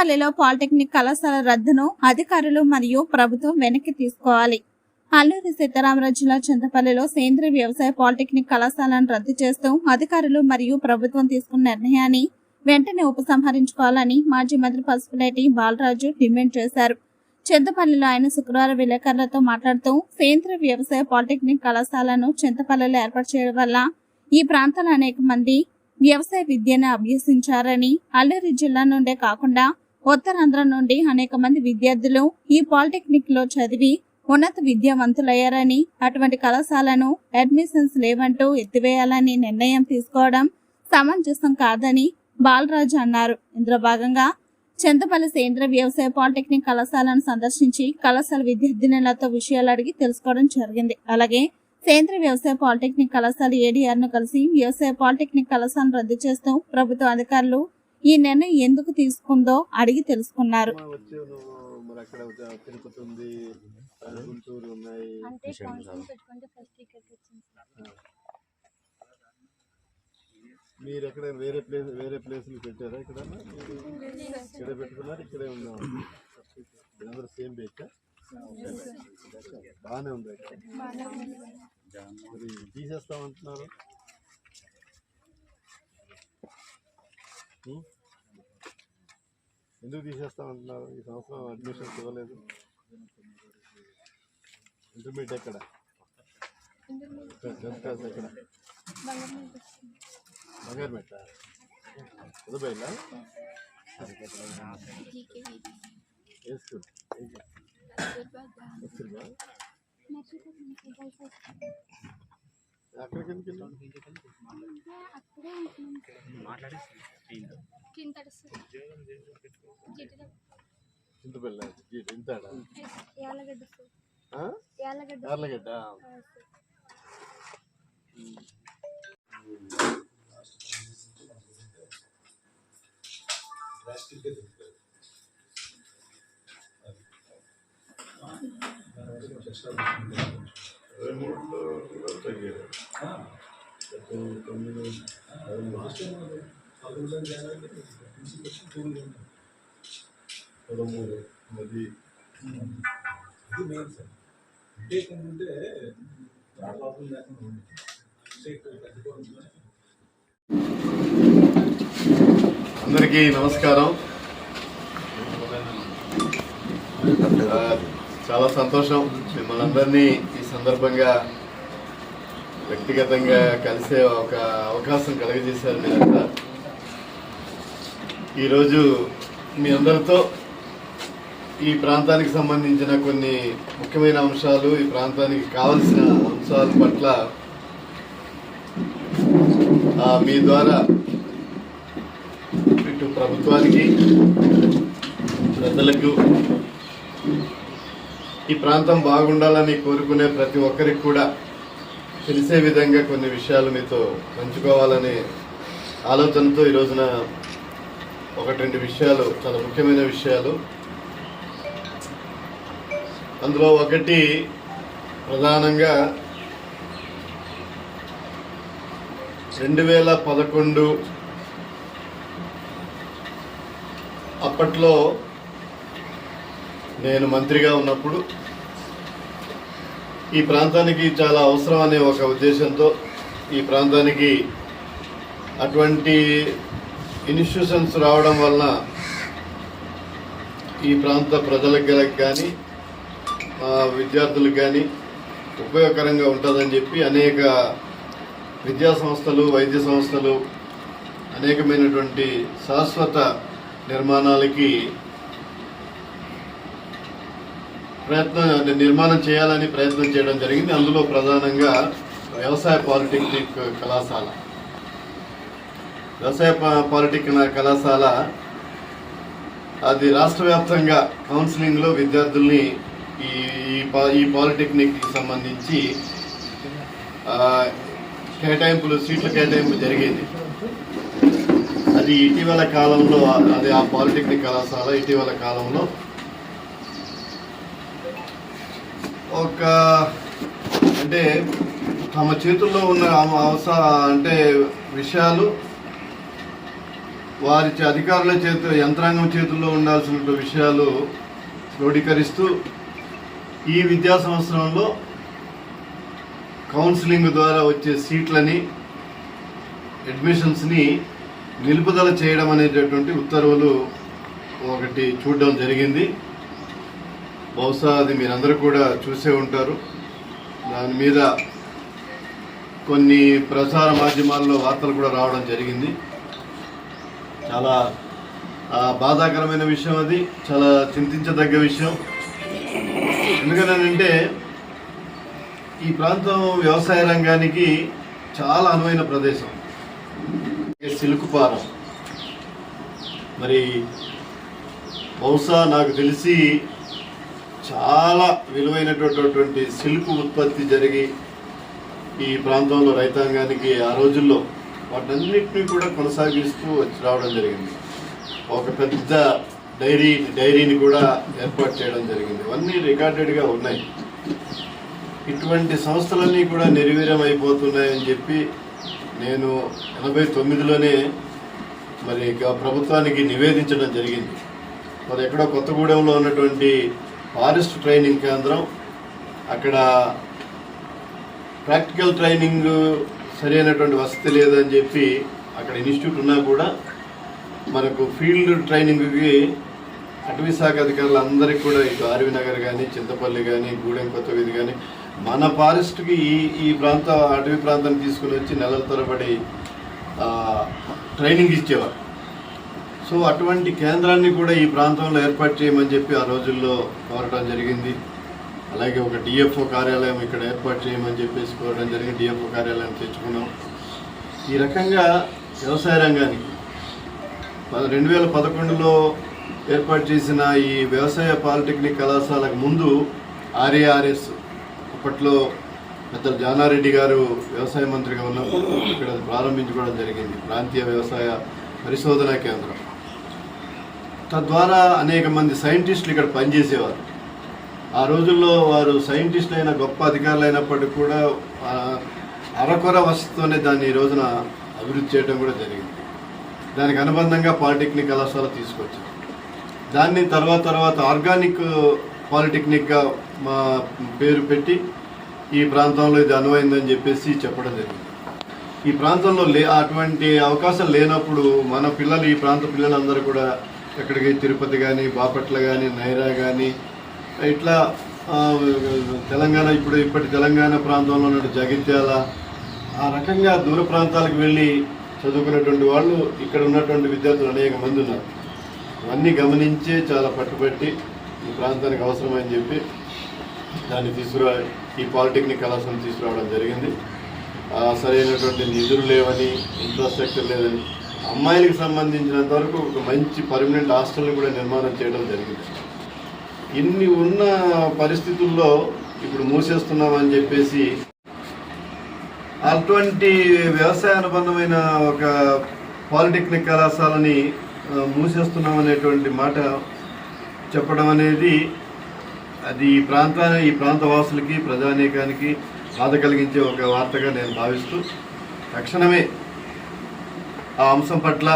చింతపల్లిలో polytechnic కళాశాల రద్దును అధికారులు మరియు ప్రభుత్వం వెనక్కి తీసుకోవాలి. అల్లూరి సీతారామరాజు జిల్లా చింతపల్లిలో సేంద్రీయ వ్యవసాయ పాలిటెక్నిక్ కళాశాలను రద్దు చేస్తూ అధికారులు మరియు ప్రభుత్వం తీసుకున్న నిర్ణయాన్ని వెంటనే ఉపసంహరించుకోవాలని మాజీ మంత్రి పసుపులేటి బాలరాజు డిమాండ్ చేశారు. చింతపల్లిలో ఆయన శుక్రవారం విలేకరులతో మాట్లాడుతూ సేంద్రీయ వ్యవసాయ పాలిటెక్నిక్ కళాశాలను చింతపల్లిలో ఏర్పాటు చేయడం వల్ల ఈ ప్రాంతంలో అనేక మంది వ్యవసాయ విద్యను అభ్యసించారని అల్లూరి జిల్లా నుండే కాకుండా ఉత్తరాంధ్ర నుండి అనేక మంది విద్యార్థులు ఈ పాలిటెక్నిక్లో చదివి ఉన్నత విద్యావంతులయ్యారని అటువంటి కళాశాలను అడ్మిషన్స్ లేవంటూ ఎత్తివేయాలని నిర్ణయం తీసుకోవడం సమంజసం కాదని బాలరాజు అన్నారు. ఇందులో భాగంగా చింతపల్లి సేంద్రీయ వ్యవసాయ పాలిటెక్నిక్ కళాశాలను సందర్శించి కళాశాల విద్యార్థినులతో విషయాలు అడిగి తెలుసుకోవడం జరిగింది. అలాగే సేంద్రీయ వ్యవసాయ పాలిటెక్నిక్ కళాశాల ఏడీఆర్ను కలిసి వ్యవసాయ పాలిటెక్నిక్ కళాశాలను రద్దు చేస్తూ ప్రభుత్వ అధికారులు ఈ నిర్ణయం ఎందుకు తీసుకుందో అడిగి తెలుసుకున్నారు. మరి ఎక్కడ వేరే ప్లేస్ వేరే ప్లేస్లు పెట్టారా ఇక్కడ? ఇక్కడే పెట్టుకున్నారు ఇక్కడే ఉందా అందరూ సేమ్ బేచ్ బాగానే ఉంది ఇక్కడ మరి తీసేస్తామంటున్నారు. ఎందుకు తీసేస్తామంటున్నారు ఈ సంవత్సరం అడ్మిషన్స్ ఇవ్వలేదు ఇంటర్మీడియట్ ఎక్కడ? టెన్త్ క్లాస్ ఎక్కడ? బంగారం వస్తుంది. బంగారుమెట్ట ఉదబైలా జీకే వీధి. ఏ స్కూల్ యాలగడ్డ రెండు మూడు తగ్గారు పదమూడు అది మెయిన్ సార్ అంటే ఏంటంటే ప్రాబ్లం లేకుండా ఉంది అందరికీ నమస్కారం. చాలా సంతోషం మిమ్మల్ని అందరినీ ఈ సందర్భంగా వ్యక్తిగతంగా కలిసే ఒక అవకాశం కలగజేశారు మీరంతా ఈరోజు మీ అందరితో ఈ ప్రాంతానికి సంబంధించిన కొన్ని ముఖ్యమైన అంశాలు ఈ ప్రాంతానికి కావలసిన అంశాల పట్ల మీ ద్వారా ఇటు ప్రభుత్వానికి ప్రజలకు ఈ ప్రాంతం బాగుండాలని కోరుకునే ప్రతి ఒక్కరికి కూడా తెలిసే విధంగా కొన్ని విషయాలు మీతో పంచుకోవాలనే ఆలోచనతో ఈ రోజున ఒకటి రెండు విషయాలు చాలా ముఖ్యమైన విషయాలు. అందులో ఒకటి ప్రధానంగా రెండు వేల పదకొండు అప్పట్లో నేను మంత్రిగా ఉన్నప్పుడు ఈ ప్రాంతానికి చాలా అవసరం అనే ఒక ఉద్దేశంతో ఈ ప్రాంతానికి అటువంటి ఇన్స్టిట్యూషన్స్ రావడం వలన ఈ ప్రాంత ప్రజలకు కానీ విద్యార్థులకు కానీ ఉపయోగకరంగా ఉంటుందని చెప్పి అనేక విద్యా సంస్థలు వైద్య సంస్థలు అనేకమైనటువంటి శాశ్వత నిర్మాణాలకి ప్రయత్నం నిర్మాణం చేయాలని ప్రయత్నం చేయడం జరిగింది. అందులో ప్రధానంగా వ్యవసాయ పాలిటెక్నిక్ కళాశాల. వ్యవసాయ పాలిటెక్నిక్ కళాశాల అది రాష్ట్ర వ్యాప్తంగా కౌన్సిలింగ్లో విద్యార్థుల్ని ఈ ఈ పా- ఈ పాలిటెక్నిక్కి సంబంధించి కేటాయింపులు సీట్ల కేటాయింపు జరిగేది. అది ఇటీవల కాలంలో అది ఆ పాలిటెక్నిక్ కళాశాల ఇటీవల కాలంలో ఒక అంటే తమ చేతుల్లో ఉన్న అవ- అవస అంటే విషయాలు వారి చే- అధికారుల చేతు యంత్రాంగం చేతుల్లో ఉండాల్సిన విషయాలు క్రోడీకరిస్తూ ఈ విద్యా సంవత్సరంలో కౌన్సిలింగ్ ద్వారా వచ్చే సీట్లని అడ్మిషన్స్ని నిలుపుదల చేయడం అనేటటువంటి ఉత్తర్వులు ఒకటి చూడడం జరిగింది. బహుశా అది మీరందరూ కూడా చూసే ఉంటారు. దాని మీద కొన్ని ప్రసార మాధ్యమాల్లో వార్తలు కూడా రావడం జరిగింది. చాలా బాధాకరమైన విషయం అది. చాలా చింతించదగ్గ విషయం. ఎందుకనంటే ఈ ప్రాంతం వ్యవసాయ రంగానికి చాలా అనువైన ప్రదేశం. సిలుకుపారం. మరి బహుశా నాకు తెలిసి చాలా విలువైనటువంటి సిల్క్ ఉత్పత్తి జరిగి ఈ ప్రాంతంలో రైతాంగానికి ఆ రోజుల్లో వాటన్నిటిని కూడా కొనసాగిస్తూ వచ్చి రావడం జరిగింది. ఒక పెద్ద డైరీ డైరీని కూడా ఏర్పాటు చేయడం జరిగింది. ఇవన్నీ రికార్డెడ్గా ఉన్నాయి. ఇటువంటి సంస్థలన్నీ కూడా నిర్వీర్యం అయిపోతున్నాయని చెప్పి నేను ఎనభై తొమ్మిదిలోనే మరి ఇక ప్రభుత్వానికి నివేదించడం జరిగింది. మరి ఎక్కడో కొత్తగూడెంలో ఉన్నటువంటి ఫారెస్ట్ ట్రైనింగ్ కేంద్రం అక్కడ ప్రాక్టికల్ ట్రైనింగ్ సరైనటువంటి వసతి లేదని చెప్పి అక్కడ ఇన్స్టిట్యూట్ ఉన్నా కూడా మనకు ఫీల్డ్ ట్రైనింగ్కి అటవీ శాఖ అధికారులు అందరికీ కూడా ఇటు ఆర్వి నగర్ కానీ చింతపల్లి కానీ గూడెం కొత్త వీధి కానీ మన ఫారెస్ట్కి ఈ ఈ ప్రాంత అటవీ ప్రాంతాన్ని తీసుకుని వచ్చి నెలల తరబడి ట్రైనింగ్ ఇచ్చేవారు. సో అటువంటి కేంద్రాన్ని కూడా ఈ ప్రాంతంలో ఏర్పాటు చేయమని చెప్పి ఆ రోజుల్లో కోరటం జరిగింది. అలాగే ఒక డిఎఫ్ఓ కార్యాలయం ఇక్కడ ఏర్పాటు చేయమని చెప్పేసి కోరడం జరిగింది. డిఎఫ్ఓ కార్యాలయం తెచ్చుకున్నాం. ఈ రకంగా వ్యవసాయ రంగానికి రెండు వేల పదకొండులో ఏర్పాటు చేసిన ఈ వ్యవసాయ పాలిటెక్నిక్ కళాశాలకు ముందు ఆర్ఏఆర్ఎస్ అప్పట్లో పెద్ద జానారెడ్డి గారు వ్యవసాయ మంత్రిగా ఉన్నప్పుడు ఇక్కడ ప్రారంభించుకోవడం జరిగింది. ప్రాంతీయ వ్యవసాయ పరిశోధనా కేంద్రం. తద్వారా అనేక మంది సైంటిస్టులు ఇక్కడ పనిచేసేవారు. ఆ రోజుల్లో వారు సైంటిస్టులు అయిన గొప్ప అధికారులు అయినప్పటికీ కూడా అరకొర వసతితోనే దాన్ని ఈ రోజున అభివృద్ధి చేయడం కూడా జరిగింది. దానికి అనుబంధంగా పాలిటెక్నిక్ కళాశాల తీసుకొచ్చారు. దాన్ని తర్వాత తర్వాత ఆర్గానిక్ పాలిటెక్నిక్గా మా పేరు పెట్టి ఈ ప్రాంతంలో ఇది అనువైందని చెప్పేసి చెప్పడం జరిగింది. ఈ ప్రాంతంలో లే అటువంటి అవకాశం లేనప్పుడు మన పిల్లలు ఈ ప్రాంత పిల్లలందరూ కూడా ఎక్కడికి తిరుపతి కానీ బాపట్ల కానీ నైరా కానీ ఇట్లా తెలంగాణ ఇప్పుడు ఇప్పటి తెలంగాణ ప్రాంతంలో ఉన్న జగిత్యాల ఆ రకంగా దూర ప్రాంతాలకు వెళ్ళి చదువుకున్నటువంటి వాళ్ళు ఇక్కడ ఉన్నటువంటి విద్యార్థులు అనేక మంది ఉన్నారు. ఇవన్నీ గమనించే చాలా పట్టుబట్టి ఈ ప్రాంతానికి అవసరమని చెప్పి దాన్ని తీసుకురా ఈ పాలిటెక్నిక్ కళాశాలను తీసుకురావడం జరిగింది. సరైనటువంటి నిధులు లేవని ఇన్ఫ్రాస్ట్రక్చర్ లేదని అమ్మాయిలకు సంబంధించినంత వరకు ఒక మంచి పర్మనెంట్ హాస్టల్ని కూడా నిర్మాణం చేయడం జరిగింది. ఇన్ని ఉన్న పరిస్థితుల్లో ఇప్పుడు మూసేస్తున్నామని చెప్పేసి అటువంటి వ్యవసాయ అనుబంధమైన ఒక పాలిటెక్నిక్ కళాశాలని మూసేస్తున్నాం అనేటువంటి మాట చెప్పడం అనేది అది ఈ ప్రాంతాన్ని ఈ ప్రాంత వాసులకి ప్రజానీకానికి బాధ కలిగించే ఒక వార్తగా నేను భావిస్తూ తక్షణమే ఆ అంశం పట్ల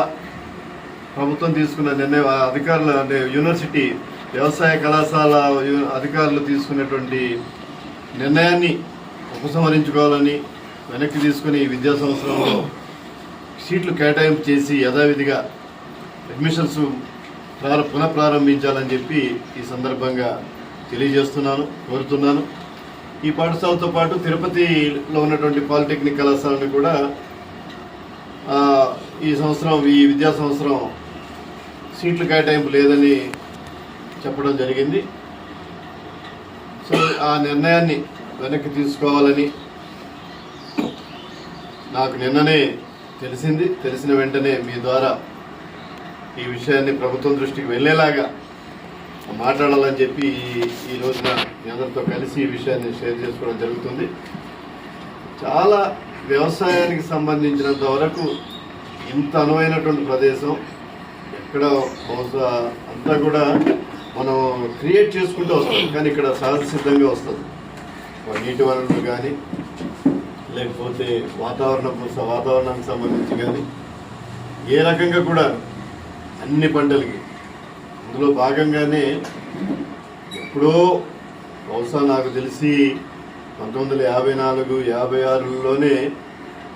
ప్రభుత్వం తీసుకున్న నిర్ణయం అధికారులు అంటే యూనివర్సిటీ వ్యవసాయ కళాశాల అధికారులు తీసుకున్నటువంటి నిర్ణయాన్ని ఉపసంహరించుకోవాలని వెనక్కి తీసుకుని ఈ విద్యా సంవత్సరంలో సీట్లు కేటాయింపు చేసి యథావిధిగా అడ్మిషన్స్ ప్రార పునఃప్రారంభించాలని చెప్పి ఈ సందర్భంగా తెలియజేస్తున్నాను కోరుతున్నాను. ఈ పాఠశాలతో పాటు తిరుపతిలో ఉన్నటువంటి పాలిటెక్నిక్ కళాశాలని కూడా ఈ సంవత్సరం ఈ విద్యా సంవత్సరం సీట్లు కేటాయింపు లేదని చెప్పడం జరిగింది. సో ఆ నిర్ణయాన్ని వెనక్కి తీసుకోవాలని నాకు నిన్ననే తెలిసింది. తెలిసిన వెంటనే మీ ద్వారా ఈ విషయాన్ని ప్రభుత్వం దృష్టికి వెళ్ళేలాగా మాట్లాడాలని చెప్పి ఈ- రోజున అందరితో కలిసి ఈ విషయాన్ని షేర్ చేసుకోవడం జరుగుతుంది. చాలా వ్యవసాయానికి సంబంధించినంత వరకు ఇంత అనువైనటువంటి ప్రదేశం? ఇక్కడ బహుశా అంతా కూడా మనం క్రియేట్ చేసుకుంటూ వస్తాం కానీ ఇక్కడ సహజ సిద్ధంగా వస్తుంది నీటి వనరులు కానీ లేకపోతే వాతావరణం వాతావరణానికి సంబంధించి కానీ ఏ రకంగా కూడా అన్ని పంటలకి. అందులో భాగంగానే ఎప్పుడో బహుశా నాకు తెలిసి పంతొమ్మిది వందల యాభై నాలుగు యాభై ఆరులోనే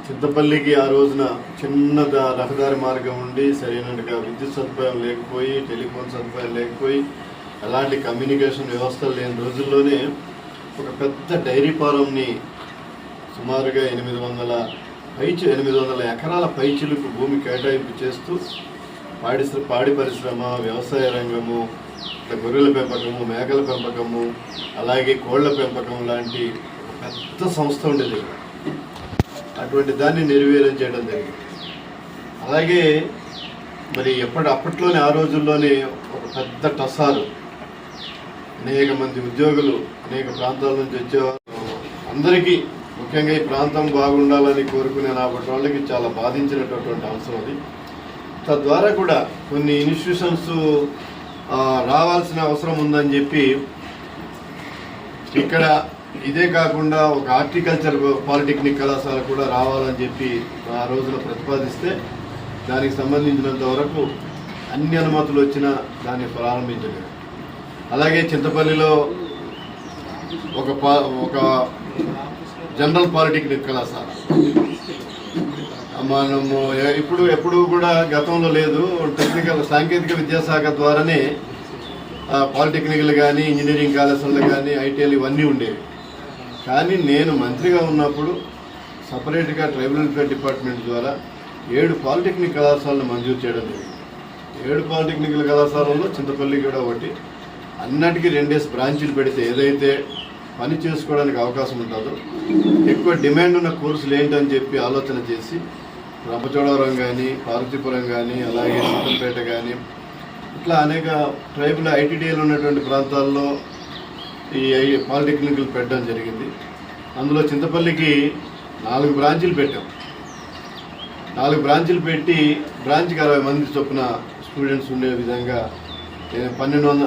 చింతపల్లికి ఆ రోజున చిన్న రహదారి మార్గం ఉండి సరైనట్టుగా విద్యుత్ సదుపాయం లేకపోయి టెలిఫోన్ సదుపాయం లేకపోయి అలాంటి కమ్యూనికేషన్ వ్యవస్థలు లేని రోజుల్లోనే ఒక పెద్ద డైరీ ఫారంని సుమారుగా ఎనిమిది వందల పైచి ఎనిమిది వందల ఎకరాల పైచిలకు భూమి కేటాయింపు చేస్తూ పాడి పాడి పరిశ్రమ వ్యవసాయ రంగము గొర్రెల పెంపకము మేకల పెంపకము అలాగే కోళ్ళ పెంపకం లాంటి పెద్ద సంస్థ ఉండేది ఇక్కడ. అటువంటి దాన్ని నిర్వీర్యం చేయడం జరిగింది. అలాగే మరి ఎప్పటి అప్పట్లోనే ఆ రోజుల్లోనే ఒక పెద్ద టసారు. అనేక మంది ఉద్యోగులు అనేక ప్రాంతాల నుంచి వచ్చేవారు. అందరికీ ముఖ్యంగా ఈ ప్రాంతం బాగుండాలని కోరుకునే నాపటి వాళ్ళకి చాలా బాధించినటువంటి అంశం అది. తద్వారా కూడా కొన్ని ఇన్స్టిట్యూషన్స్ రావాల్సిన అవసరం ఉందని చెప్పి ఇక్కడ ఇదే కాకుండా ఒక హార్టికల్చర్ పాలిటెక్నిక్ కళాశాల కూడా రావాలని చెప్పి ఆ రోజున ప్రతిపాదిస్తే దానికి సంబంధించినంత వరకు అన్ని అనుమతులు వచ్చినా దాన్ని ప్రారంభించలేదు. అలాగే చింతపల్లిలో ఒక పా ఒక జనరల్ పాలిటెక్నిక్ కళాశాల. మనము ఇప్పుడు ఎప్పుడు కూడా గతంలో లేదు. టెక్నికల్ సాంకేతిక విద్యాశాఖ ద్వారానే పాలిటెక్నిక్లు కానీ ఇంజనీరింగ్ కళాశాలలు కానీ ఐటీఎల్ ఇవన్నీ ఉండేవి. కానీ నేను మంత్రిగా ఉన్నప్పుడు సపరేట్గా ట్రైబల్ వెల్ఫేర్ డిపార్ట్మెంట్ ద్వారా ఏడు పాలిటెక్నిక్ కళాశాలను మంజూరు చేయడం జరిగింది. ఏడు పాలిటెక్నికల్ కళాశాలలో చింతపల్లి కూడా ఒకటి. అన్నిటికీ రెండేసి బ్రాంచీలు పెడితే ఏదైతే పని చేసుకోవడానికి అవకాశం ఉంటుందో ఎక్కువ డిమాండ్ ఉన్న కోర్సులు ఏంటని చెప్పి ఆలోచన చేసి రంపచోడవరం కానీ పార్వతీపురం కానీ అలాగే సీతంపేట కానీ ఇట్లా అనేక ట్రైబల్ ఐటీడీఏలు ఉన్నటువంటి ప్రాంతాల్లో ఈ ఐ- పాలిటెక్నిక్లు పెట్టడం జరిగింది. అందులో చింతపల్లికి నాలుగు బ్రాంచీలు పెట్టాం. నాలుగు బ్రాంచీలు పెట్టి బ్రాంచ్కి అరవై మంది చొప్పున స్టూడెంట్స్ ఉండే విధంగా పన్నెండు వంద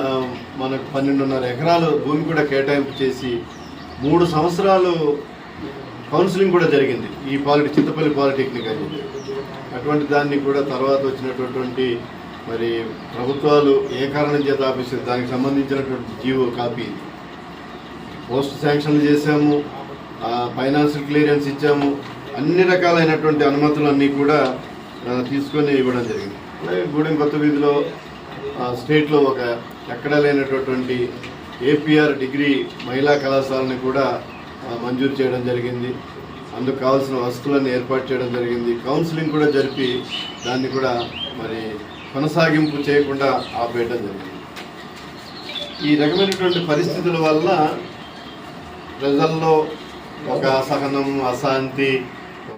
మనకు పన్నెండున్నర ఎకరాలు భూమి కూడా కేటాయింపు చేసి మూడు సంవత్సరాలు కౌన్సిలింగ్ కూడా జరిగింది. ఈ పాలిటి చింతపల్లి పాలిటెక్నిక్ అని అటువంటి దాన్ని కూడా తర్వాత వచ్చినటువంటి మరి ప్రభుత్వాలు ఏ కారణం చేత ఆపేసారు దానికి సంబంధించినటువంటి జీవో కాపీ ఇది. పోస్ట్ శాంక్షన్లు చేశాము ఫైనాన్షియల్ క్లియరెన్స్ ఇచ్చాము. అన్ని రకాలైనటువంటి అనుమతులన్నీ కూడా తీసుకొని ఇవ్వడం జరిగింది. అలాగే గూడెం కొత్త వీధిలో స్టేట్లో ఒక ఎక్కడా లేనటువంటి ఏపీఆర్ డిగ్రీ మహిళా కళాశాలని కూడా మంజూరు చేయడం జరిగింది. అందుకు కావాల్సిన వసతులను ఏర్పాటు చేయడం జరిగింది. కౌన్సిలింగ్ కూడా జరిపి దాన్ని కూడా మరి కొనసాగింపు చేయకుండా ఆపేయడం జరిగింది. ఈ రకమైనటువంటి పరిస్థితుల వల్ల ప్రజల్లో ఒక అసహనం అశాంతి